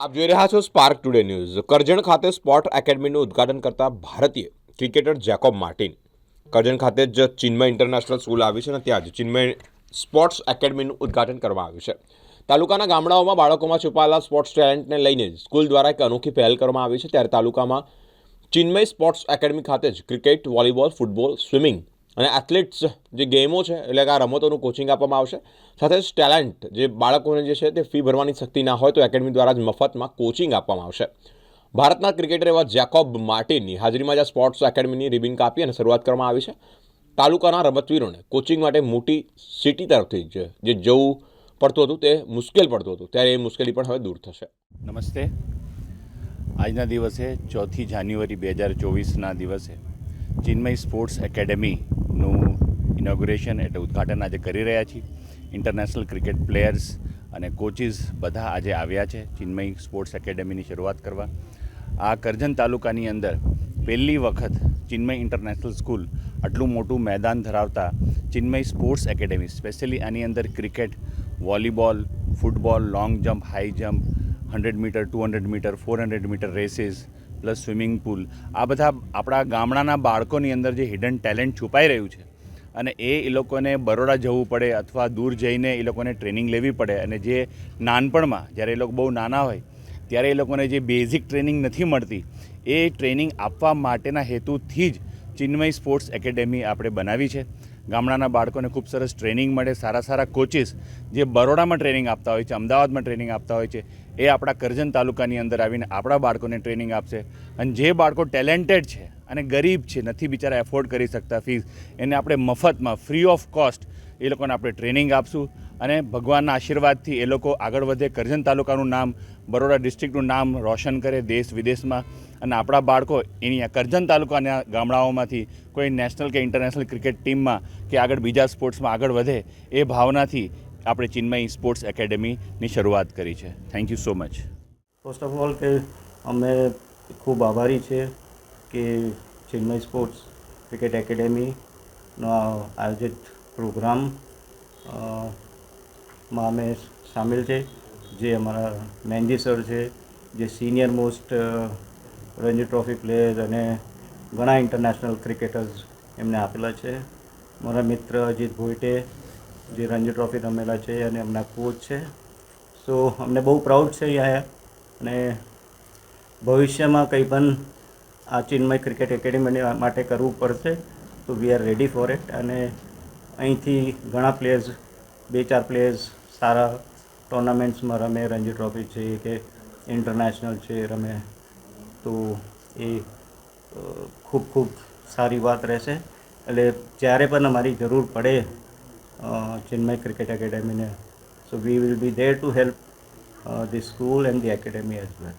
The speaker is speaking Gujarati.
આપ જોઈ રહ્યા છો સ્પાર્ક ટુડે ન્યૂઝ કરજણ ખાતે સ્પોર્ટ એકેડમીનું ઉદ્ઘાટન કરતા ભારતીય ક્રિકેટર જેકોબ માર્ટિન. કરજણ ખાતે જ ચિન્મય ઇન્ટરનેશનલ સ્કૂલ આવી છે અને ત્યાં જ ચિન્મય સ્પોર્ટ્સ એકેડમીનું ઉદ્ઘાટન કરવામાં આવ્યું છે. તાલુકાના ગામડાઓમાં બાળકોમાં છુપાયેલા સ્પોર્ટ્સ ટેલેન્ટને લઈને સ્કૂલ દ્વારા એક અનોખી પહેલ કરવામાં આવી છે. ત્યારે તાલુકામાં ચિન્મય સ્પોર્ટ્સ એકેડમી ખાતે જ ક્રિકેટ, વોલીબોલ, ફૂટબોલ, સ્વિમિંગ અને એથ્લેટ્સ જે ગેમો છે, એટલે કે આ રમતોનું કોચિંગ આપવામાં આવશે, સાથે જ ટેલેન્ટ જે બાળકોને જે છે તે ફી ભરવાની શક્તિ ના હોય તો એકેડમી દ્વારા જ મફતમાં કોચિંગ આપવામાં આવશે. ભારતના ક્રિકેટર એવા જેકોબ માર્ટિનની હાજરીમાં જ સ્પોર્ટ્સ એકેડમીની રિબિન કાપી અને શરૂઆત કરવામાં આવી છે. તાલુકાના રમતવીરોને કોચિંગ માટે મોટી સિટી તરફથી જ જે જવું પડતું હતું તે મુશ્કેલ પડતું હતું. ત્યારે એ મુશ્કેલી પણ હવે દૂર થશે. નમસ્તે. આજના દિવસે ચોથી જાન્યુઆરી બે હજાર ચોવીસના દિવસે ચિન્મય સ્પોર્ટ્સ એકેડેમીનું ઇનોગ્રેશન એટલે ઉદ્ઘાટન આજે કરી રહ્યા છીએ. ઇન્ટરનેશનલ ક્રિકેટ પ્લેયર્સ અને કોચિસ બધા આજે આવ્યા છે. ચિન્મય સ્પોર્ટ્સ એકેડેમીની શરૂઆત કરવા. આ કરજણ તાલુકાની અંદર પહેલી વખત ચિન્મય ઇન્ટરનેશનલ સ્કૂલ આટલું મોટું મેદાન ધરાવતા ચિન્મય સ્પોર્ટ્સ એકેડેમી સ્પેશિયલી આની અંદર cricket volleyball football long jump high jump hundred metre two hundred metre four hundred metre races plus swimming pool. આ બધા આપણા ગામડાના બાળકોની અંદર જે હિડન ટેલેન્ટ છુપાઈ રહ્યું છે અને એ એ લોકોને બરોડા જવું પડે અથવા દૂર જઈને એ લોકોને ટ્રેનિંગ લેવી પડે અને જે નાનપણમાં જ્યારે એ લોકો બહુ નાના હોય, ત્યારે એ લોકોને જે બેઝિક ટ્રેનિંગ નથી મળતી, એ ટ્રેનિંગ આપવા માટેના હેતુથી જ ચિન્મય સ્પોર્ટ્સ એકેડેમી આપણે બનાવી છે. ગામડાના બાળકોને ખૂબ સરસ ટ્રેનિંગ મળે, સારા સારા કોચિસ જે બરોડામાં ટ્રેનિંગ આપતા હોય છે, અમદાવાદમાં ટ્રેનિંગ આપતા હોય છે, એ આપણા કરજણ તાલુકાની અંદર આવીને આપણા બાળકોને ટ્રેનિંગ આપશે. અને જે બાળકો ટેલેન્ટેડ છે અને ગરીબ છે, નથી બિચારા એફોર્ડ કરી શકતા ફીસ, એને આપણે મફતમાં, ફ્રી ઓફ કોસ્ટ, એ લોકોને આપણે ટ્રેનિંગ આપશું. અને ભગવાનના આશીર્વાદથી એ લોકો આગળ વધે. કરજણ તાલુકાનું નામ, બરોડા ડિસ્ટ્રિક્ટનું નામ રોશન કરે દેશ વિદેશમાં. અને આપણા બાળકો એની આ કરજણ તાલુકાના ગામડાઓમાંથી, કોઈ નેશનલ કે ઇન્ટરનેશનલ ક્રિકેટ ટીમમાં કે આગળ બીજા સ્પોર્ટ્સમાં આગળ વધે, એ ભાવનાથી આપણે ચિન્મય સ્પોર્ટ્સ એકેડેમીની શરૂઆત કરી છે. Thank you so much first of all કે અમે ખૂબ આભારી છે કે ચિન્મય સ્પોર્ટ્સ ક્રિકેટ એકેડેમીનો આયોજિત પ્રોગ્રામ માં અમે સામેલ છે, જે અમારા મહેંદી સર છે, જે senior most Ranji trophy player અને ઘણા ઇન્ટરનેશનલ ક્રિકેટર્સ એમને આપેલા છે. મારા મિત્ર અજીત ભોઈટે જે રણજી ટ્રોફી રમેલા છે અને એમના કોચ છે. સો અમને બહુ પ્રાઉડ છે અહીંયા અને ભવિષ્યમાં કંઈ પણ આ ચિન્મય ક્રિકેટ એકેડેમી માટે કરવું પડશે, તો we are ready for it અને અહીંથી ઘણા પ્લેયર્સ બે ચાર પ્લેયર્સ સારા ટુર્નામેન્ટ્સમાં રમે, રણજી ટ્રોફી છે કે ઇન્ટરનેશનલ છે, રમે. તો એ ખૂબ ખૂબ સારી વાત રહેશે. એટલે જ્યારે પણ અમારી જરૂર પડે Chinmay cricket એકેડેમીને so we will be there to help the school and the academy as well